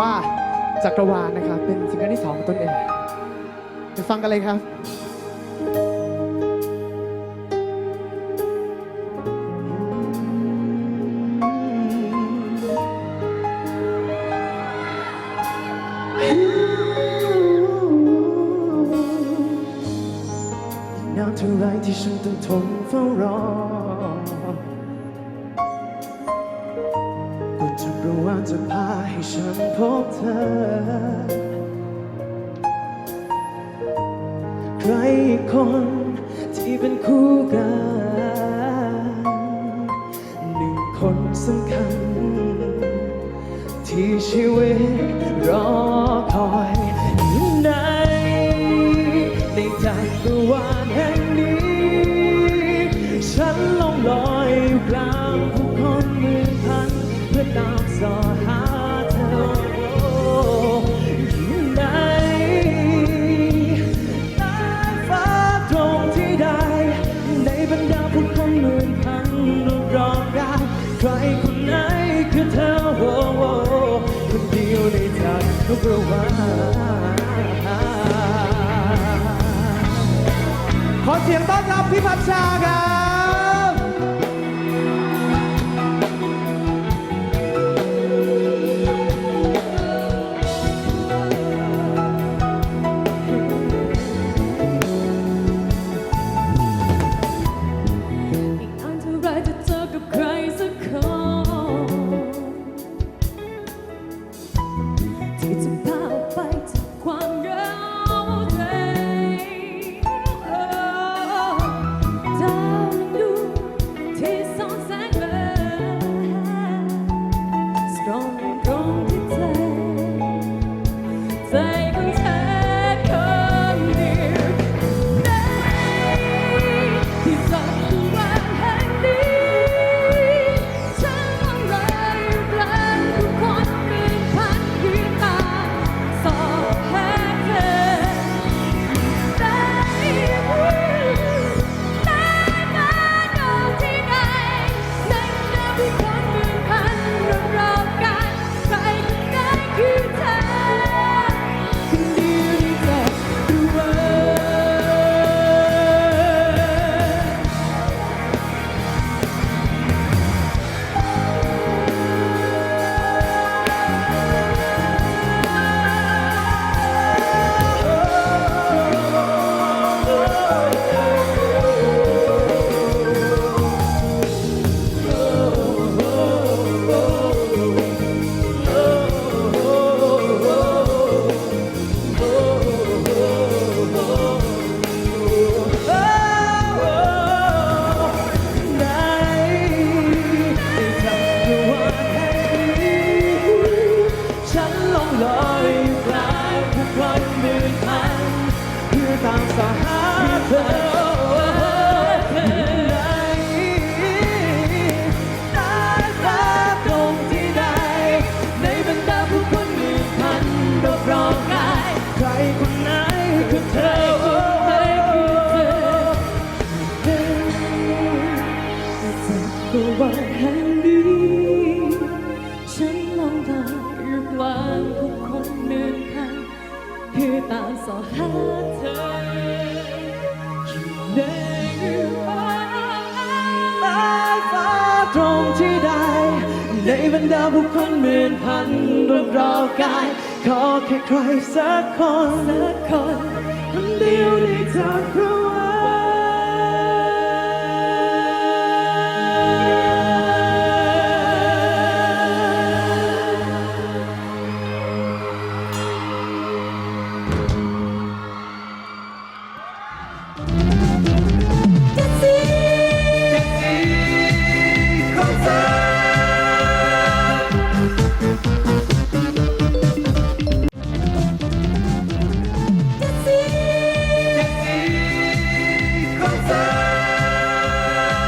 ว่าจักรวาลนะครับ เป็นซิงเกิลที่สองของต้นเองไปฟังกันเลยครับนานเท่าไรที่ฉันต้องทนเฝ้ารอ ก็จะว่าจะพาให้ฉันพบเธอ ใครคนที่เป็นคู่กัน หนึ่งคนสำคัญ ที่ชีวิตรอคอยในในจักรวาลแห่ง ใครคนไหนคือเธอโอ้โหคนเดียวในจักระวาลขอเสียงต้อนรับพี่พัชชาครับ เพื่อตามสอหาเธออยู่ในฟ้าใต้ฟ้าตรงที่ใด ในบรรดาผู้คนหมื่นพันรอบรอบกาย ขอแค่ใครสักคนสักคน